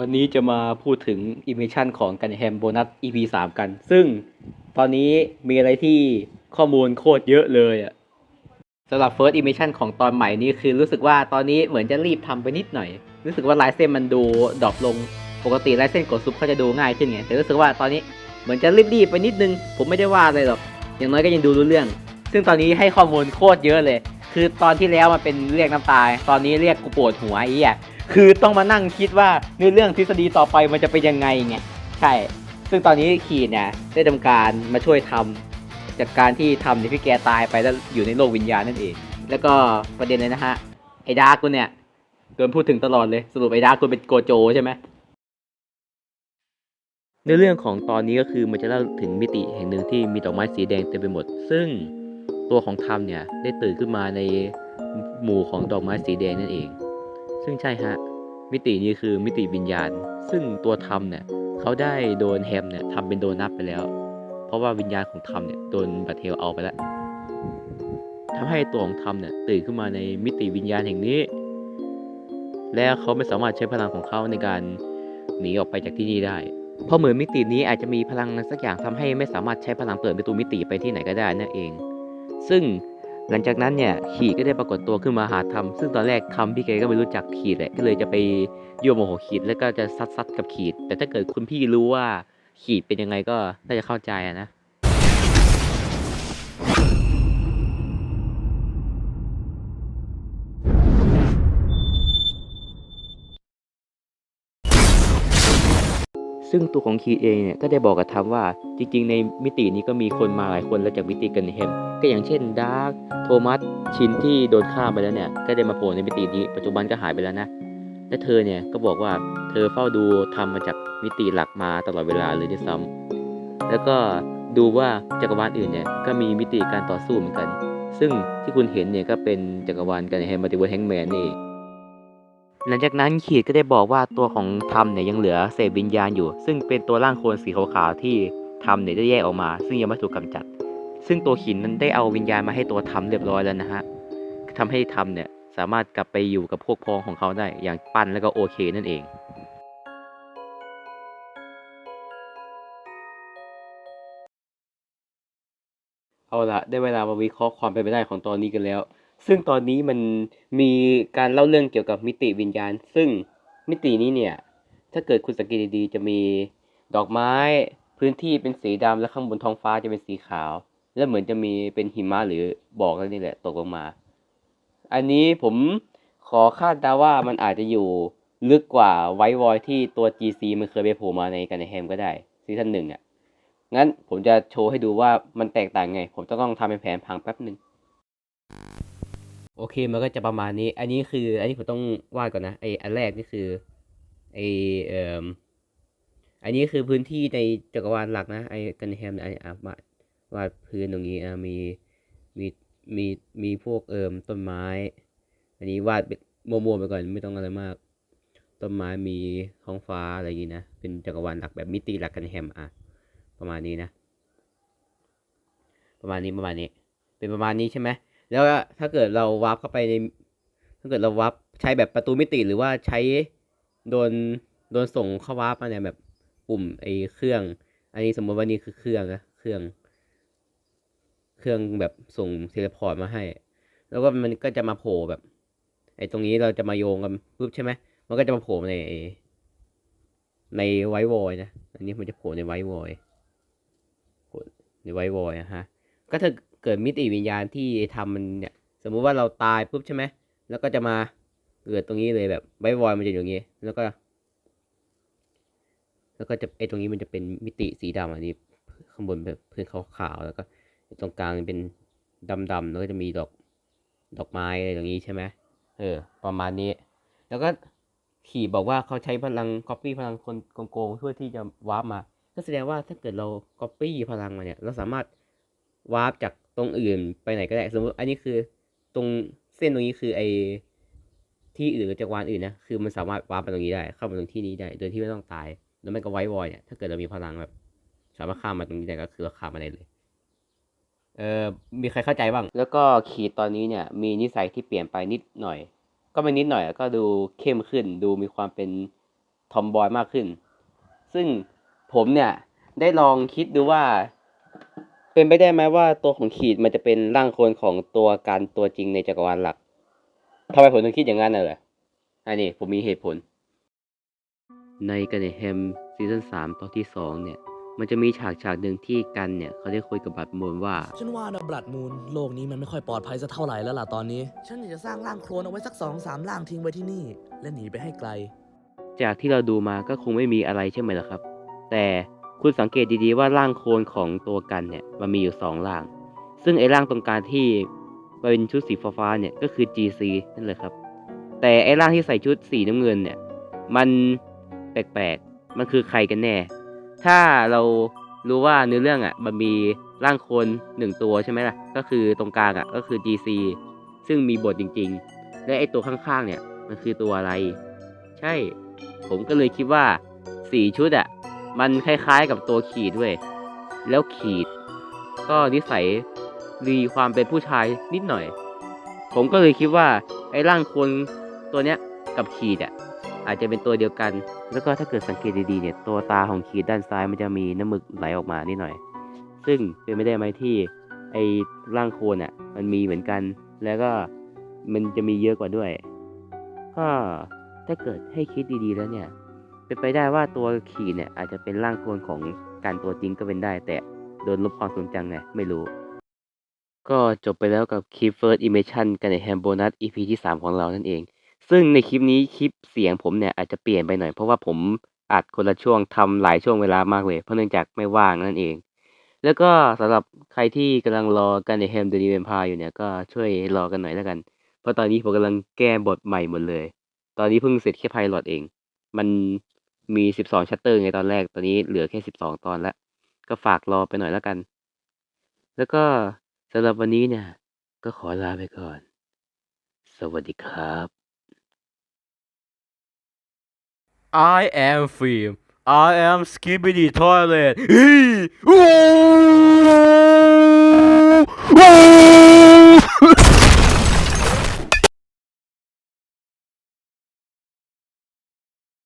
วันนี้จะมาพูดถึงอิมเมชันของกันแฮมโบนัส EP 3 กัน ซึ่งตอนนี้มีอะไรที่ข้อมูลโคตรเยอะเลยอะสำหรับ First Immersion ของตอนใหม่นี้คือรู้สึกว่าตอนนี้เหมือนจะรีบทำไปนิดหน่อย รู้สึกว่าลายเส้นมันดูดรอปลงปกติลายเส้นกดซุปเขาจะดูง่ายขึ้นไงแต่รู้สึกว่าตอนนี้เหมือนจะรีบๆไปนิดนึง ผมไม่ได้ว่าอะไรหรอกอย่างน้อยก็ยังดูรู้เรื่อง ซึ่งตอนนี้ให้ข้อมูลโคตรเยอะเลย คือตอนที่แล้วมันเป็นเรียกน้ำตาตอนนี้เรียกกูปวดหัวอ้เหี้ย คือต้องมานั่งคิดว่าเนื้อเรื่องทฤษฎีต่อไปมันจะเป็นยังไงไงใช่ ซึ่งตอนนี้ขีดเนี่ยได้ทำการมาช่วยทำจากการที่ทำในพี่แกตายไปแล้วอยู่ในโลกวิญญาณนั่นเอง แล้วก็ประเด็นเลยนะฮะ ไอ้ดาร์กกูเนี่ยโดนพูดถึงตลอดเลย สรุปไอ้ดาร์กกูเป็นโกโจใช่ไหมในเรื่องของตอนนี้ก็คือมันจะเล่าถึงมิติแห่งหนึ่งที่มีดอกไม้สีแดงเต็มไปหมด ซึ่งตัวของทำเนี่ยได้ตื่นขึ้นมาในหมู่ของดอกไม้สีแดงนั่นเอง ซึ่งใช่ฮะ มิตินี้คือมิติวิญญาณ ซึ่งตัวทำเนี่ยเขาได้โดนแฮมเนี่ยทำเป็นโดนัทไปแล้ว เพราะว่าวิญญาณของทำเนี่ยโดนบัตเทลเอาไปแล้วทำให้ตัวของทำเนี่ยตื่นขึ้นมาในมิติวิญญาณแห่งนี้ และเขาไม่สามารถใช้พลังของเขาในการหนีออกไปจากที่นี่ได้ เพราะเหมือนมิตินี้อาจจะมีพลังสักอย่างทำให้ไม่สามารถใช้พลังเปิดประตูมิติไปที่ไหนก็ได้นั่นเอง ซึ่ง หลังจากนั้นเนี่ยขีดก็ได้ปรากฏตัวขึ้นมาหาทำซึ่งตอนแรกทำพี่แกก็ไม่รู้จักขีดแหละก็เลยจะไปยั่วโมโหขีดแล้วก็จะซัดซัดกับขีด แต่ถ้าเกิดคุณพี่รู้ว่าขีดเป็นยังไงก็น่าจะเข้าใจนะ ซึ่งตัวของคีเองเนี่ยก็ได้บอกกับทัมว่าจริง ๆ ในมิตินี้ก็มีคนมาหลายคนแล้วจากมิติกันเฮมก็อย่างเช่นดาร์กโทมัสชินที่โดนฆ่าไปแล้วเนี่ยก็ได้มาโผล่ในมิตินี้ปัจจุบันก็หายไปแล้วนะและเธอเนี่ยก็บอกว่าเธอเฝ้าดูทำมาจากมิติหลักมาตลอดเวลาเลยด้วยซ้ำแล้วก็ดูว่าจักรวาลอื่นเนี่ยก็มีมิติการต่อสู้เหมือนกัน ซึ่งที่คุณเห็นเนี่ยก็เป็นจักรวาลกันเฮมมัลติเวิร์สแฮงแมนนี่ หลังจากนั้นขีดก็ได้บอกว่าตัวของทำเนี่ยยังเหลือเศษวิญญาณอยู่ ซึ่งเป็นตัวร่างโคลนสีขาวๆที่ทำเนี่ยได้แยกออกมา ซึ่งยังไม่ถูกกำจัด ซึ่งตัวขีดนั้นได้เอาวิญญาณมาให้ตัวทำเรียบร้อยแล้วนะฮะทำให้ทำเนี่ยสามารถกลับไปอยู่กับพวกพ้องของเขาได้อย่างปั้นแล้วก็โอเคนั่นเองเอาละได้เวลามาวิเคราะห์ความเป็นไปได้ของตอนนี้กันแล้ว ซึ่งตอนนี้มันมีการเล่าเรื่องเกี่ยวกับมิติวิญญาณ ซึ่งมิตินี้เนี่ย ถ้าเกิดคุณสังเกตดีๆ จะมีดอกไม้พื้นที่เป็นสีดำและข้างบนท้องฟ้าจะเป็นสีขาว และเหมือนจะมีเป็นหิมะหรือบอกอะไรนี่แหละตกลงมา อันนี้ผมขอคาดเดาว่ามันอาจจะอยู่ลึกกว่าไวท์วอยที่ตัว GC มันเคยไปโผล่มาในกันในแฮมก็ได้ซีซั่นหนึ่งอะงั้นผมจะโชว์ให้ดูว่ามันแตกต่างไง ผมต้องทำเป็นแผนพังแป๊บหนึ่ง โอเคมันก็จะประมาณนี้ อันนี้คือ อันนี้ผมต้องวาดก่อนนะ ไออันแรกนี่คือไอเอ่ออันนี้คือพื้นที่ในจักรวาลหลักนะ ไอกันแฮมไออะวาดวาดพื้นตรงนี้อะมีมีมีมีพวกเอ่มต้นไม้ อันนี้วาดมัวๆไปก่อนไม่ต้องอะไรมาก ต้นไม้มีท้องฟ้าอะไรอย่างนี้นะ เป็นจักรวาลหลักแบบมิติหลักกันแฮมอะประมาณนี้นะ ประมาณนี้ประมาณนี้ เป็นประมาณนี้ใช่ไหม แล้วถ้าเกิดเราวาร์ปเข้าไปใน ถ้าเกิดเราวาร์ปใช้แบบประตูมิติหรือว่าใช้โดนโดนส่งเข้าวาร์ปมาเนี่ยแบบปุ่มไอ้เครื่อง อันนี้สมมติว่านี่คือเครื่องนะเครื่อง เครื่องแบบส่งเทเลพอร์ตมาให้ แล้วก็มันก็จะมาโผล่แบบ ไอ้ตรงนี้เราจะมาโยงกันปุ๊บใช่ไหมมันก็จะมาโผล่ในในไวท์วอยนะ อันนี้มันจะโผล่ในไวท์วอยในไวท์วอยนะฮะ ก็ถ้า เกิดมิติวิญญาณที่ทำมันเนี่ย สมมุติว่าเราตายปุ๊บใช่ไหมแล้วก็จะมาเกิดตรงนี้เลยแบบไววอยมันจะอยู่างนี้ แล้วก็ แล้วก็จะไอตรงนี้มันจะเป็นมิติสีดำอันนี้ข้างบนแบบพื้นขาวๆแล้วก็ตรงกลางเป็นดำๆแล้วก็จะมีดอกดอกไม้อะไรตรงนี้ใช่ไหมเออ ประมาณนี้ แล้วก็ขี่บอกว่าเขาใช้พลังก๊อปปี้พลังคนโกงๆเพื่อที่จะวาร์ปมาก็แสดงว่าถ้าเกิดเราก๊อปปี้พลังมาเนี่ย เราสามารถวาร์ปจาก ตรงอื่นไปไหนก็ได้ สมมติ อันนี้คือตรงเส้นตรงนี้คือไอที่อื่นหรือจักรวาลอื่นนะคือมันสามารถวาร์ปไปตรงนี้ได้ เข้ามาตรงที่นี้ได้ โดยที่ไม่ต้องตาย แล้วมันก็ไวท์วอยเนี่ยถ้าเกิดเรามีพลังแบบสามารถข้ามมาตรงนี้ได้ก็คือเราข้ามมาได้เลยเออมีใครเข้าใจบ้าง แล้วก็ขีดตอนนี้เนี่ย มีนิสัยที่เปลี่ยนไปนิดหน่อย ก็ไม่นิดหน่อยก็ดูเข้มขึ้น ดูมีความเป็นทอมบอยมากขึ้น ซึ่งผมเนี่ยได้ลองคิดดูว่า เป็นไปได้ไหมว่าตัวของขีดมันจะเป็นร่างโคลนของตัวการตัวจริงในจักรวาลหลักทำไมผมถึงคิดอย่างนั้นน่ะเหรออันนี้ผมมีเหตุผล ในกันเนแฮมซีซั่นสามตอนที่สองเนี่ย มันจะมีฉากฉากหนึ่งที่กันเนี่ย เขาได้คุยกับบัตรมูลว่า ฉันว่านะบลัดมูลโลกนี้มันไม่ค่อยปลอดภัยสักเท่าไหร่แล้วล่ะตอนนี้ ฉันอยากจะสร้างร่างโครนเอาไว้สักสองสามร่างทิ้งไว้ที่นี่ และหนีไปให้ไกล จากที่เราดูมาก็คงไม่มีอะไรใช่ไหมล่ะครับ แต่ คุณสังเกตดีๆว่าร่างโคลนของตัวกันเนี่ยมันมีอยู่สองร่าง ซึ่งไอ้ร่างตรงกลางที่เป็นชุดสีฟ้าเนี่ยก็คือ GC นั่นเลยครับ แต่ไอ้ร่างที่ใส่ชุดสีน้ำเงินเนี่ยมันแปลกๆ มันคือใครกันแน่ ถ้าเรารู้ว่าเนื้อเรื่องอะมันมีร่างโคลนหนึ่งตัวใช่ไหมล่ะ ก็คือตรงกลางอะก็คือ GC ซึ่งมีบทจริง ๆ และไอ้ตัวข้างๆเนี่ยมันคือตัวอะไร ใช่ ผมก็เลยคิดว่าสี่ชุดอะ่ะ มันคล้ายๆกับตัวขีดเว้ยแล้วขีด ก็นิสัยมีความเป็นผู้ชายนิดหน่อย ผมก็เลยคิดว่า ไอ้ร่างคนตัวเนี้ยกับขีดอะ่ะอาจจะเป็นตัวเดียวกัน แล้วก็ถ้าเกิดสังเกตดีๆเนี่ย ตัวตาของขีดด้านซ้ายมันจะมีน้ำมึกไหลออกมานิดหน่อย ซึ่งเป็นไม่ได้ไหมที่ ไอ้ร่างโคนอะ มันมีเหมือนกัน แล้วก็มันจะมีเยอะกว่าด้วย ก็ถ้าเกิดให้คิดดีๆแล้วเนี่ย เป็นไปได้ว่าตัวขีดเนี่ยอาจจะเป็นร่างโคลนของการตัวจริงก็เป็นได้ แต่โดนลบความทรงจำไงไม่รู้ ก็จบไปแล้วกับคลิป First Impression กันในแฮมโบนัส EP ที่ 3 ของเรานั่นเอง ซึ่งในคลิปนี้คลิปเสียงผมเนี่ยอาจจะเปลี่ยนไปหน่อยเพราะว่าผมอัดคนละช่วงทำหลายช่วงเวลามากเลยเพราะเนื่องจากไม่ว่างนั่นเอง แล้วก็สำหรับใครที่กำลังรอกันในแฮมเดนีเวมพาอยู่เนี่ยก็ช่วยรอกันหน่อยแล้วกัน เพราะตอนนี้ผมกำลังแก้บทใหม่หมดเลย ตอนนี้เพิ่งเสร็จแค่ไพลอตเอง มัน มี 12 ชัตเตอร์ไงตอนแรก ตอนนี้เหลือแค่ 12 ตอนแล้ว ก็ฝากรอไปหน่อยแล้วกัน แล้วก็สำหรับวันนี้เนี่ย ก็ขอลาไปก่อน สวัสดีครับ I am film I am Skibidi Toilet อี